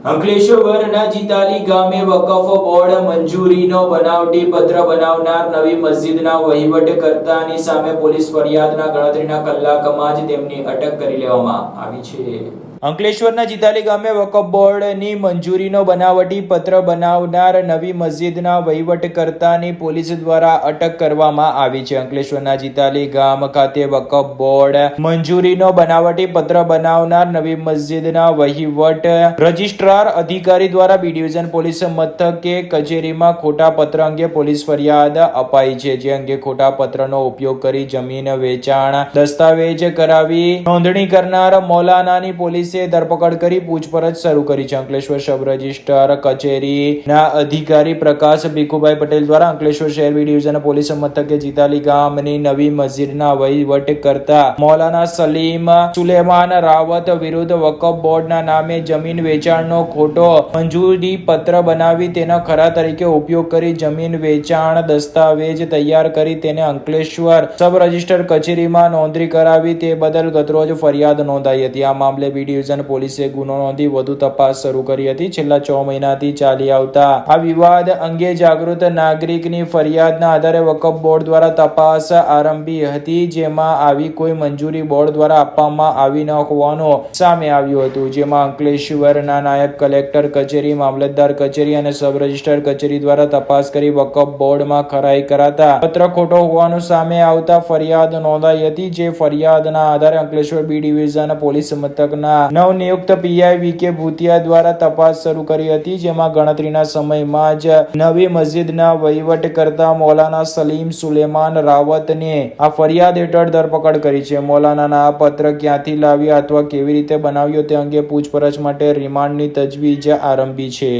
અંકલેશ્વરના જીતાલી ગામે વકફ બોર્ડ મંજૂરીનો બનાવટી પત્ર બનાવનાર નવી મસ્જિદના વહીવટકર્તાની સામે પોલીસ ફરિયાદના ગણતરીના કલાકમાં જ તેમની અટક કરી લેવામાં આવી છે. અંકલેશ્વરના જીતાલી ગામે વકફ બોર્ડની મંજૂરીનો બનાવટી પત્ર બનાવનાર નવી મસ્જિદના વહીવટકર્તાની પોલીસ દ્વારા અટક કરવામાં આવી છે. અંકલેશ્વરના જીતાલી ગામ ખાતે વકફ બોર્ડ મંજૂરીનો બનાવટી પત્ર બનાવનાર નવી મસ્જિદના વહીવટ રજિસ્ટ્રાર અધિકારી દ્વારા બી ડિવિઝન પોલીસ મથકે કચેરીમાં ખોટા પત્ર અંગે પોલીસ ફરિયાદ અપાઈ છે. જે અંગે ખોટા પત્રનો ઉપયોગ કરી જમીન વેચાણ દસ્તાવેજ કરાવી નોંધણી કરનાર મૌલાનાની પોલીસે ધરપકડ કરી પૂછપરછ શરૂ કરી છે. અંકલેશ્વર સબ રજિસ્ટ્રાર કચેરીના અધિકારી પ્રકાશ ભીખુભાઈ પટેલ દ્વારા અંકલેશ્વર શહેર બી ડિવિઝન પોલીસ મથકે જીતાલી ગામની નવી મસ્જિદના વહીવટ કરતા મૌલાના સલીમ સુલેમાન રાવત વિરુદ્ધ વકફ બોર્ડના નામે જમીન વેચાણનો ખોટો મંજૂરી પત્ર બનાવી તેના ખરા તરીકે ઉપયોગ કરી જમીન વેચાણ દસ્તાવેજ તૈયાર કરી તેને અંકલેશ્વર સબ રજિસ્ટર કચેરીમાં નોંધણી કરાવી તે બદલ ગતરોજ ફરિયાદ નોંધાઈ હતી. આ મામલે બી ડિવિઝન પોલીસે ગુનો નોંધી વધુ તપાસ શરૂ કરી હતી. છેલ્લા છ મહિનાથી ચાલી આવતા આ વિવાદ અંગે જાગૃત નાગરિકની ફરિયાદના આધારે વકફ બોર્ડ દ્વારા તપાસ આરંભી હતી, જેમાં આવી કોઈ મંજૂરી બોર્ડ દ્વારા આપવામાં આવી ન હોવાનું સામે આવ્યું હતું. જેમાં અંકલેશ્વરના નાયબ કલેક્ટર કચેરી, મામલતદાર કચેરી અને સબ રજિસ્ટર કચેરી દ્વારા તપાસ કરી વકફ બોર્ડમાં ખરાઈ કરાતા પત્ર ખોટો હોવાનું સામે આવતા ફરિયાદ નોંધાઈ હતી, જે ફરિયાદના આધારે અંકલેશ્વર બી ડિવિઝન પોલીસ મથકના નવનિયુક્ત પીઆઈ વી કે ભૂતિયા દ્વારા તપાસ શરૂ કરી હતી, જેમાં ગણતરીના સમયમાં જ નવી મસ્જિદના વહીવટ કરતા મૌલાના સલીમ સુલેમાન રાવતને આ ફરિયાદ હેઠળ ધરપકડ કરી છે. મૌલાનાના આ પત્ર ક્યાંથી લાવ્યા અથવા કેવી રીતે બનાવ્યો તે અંગે પૂછપરછ માટે રિમાન્ડની તજવીજ આરંભી છે.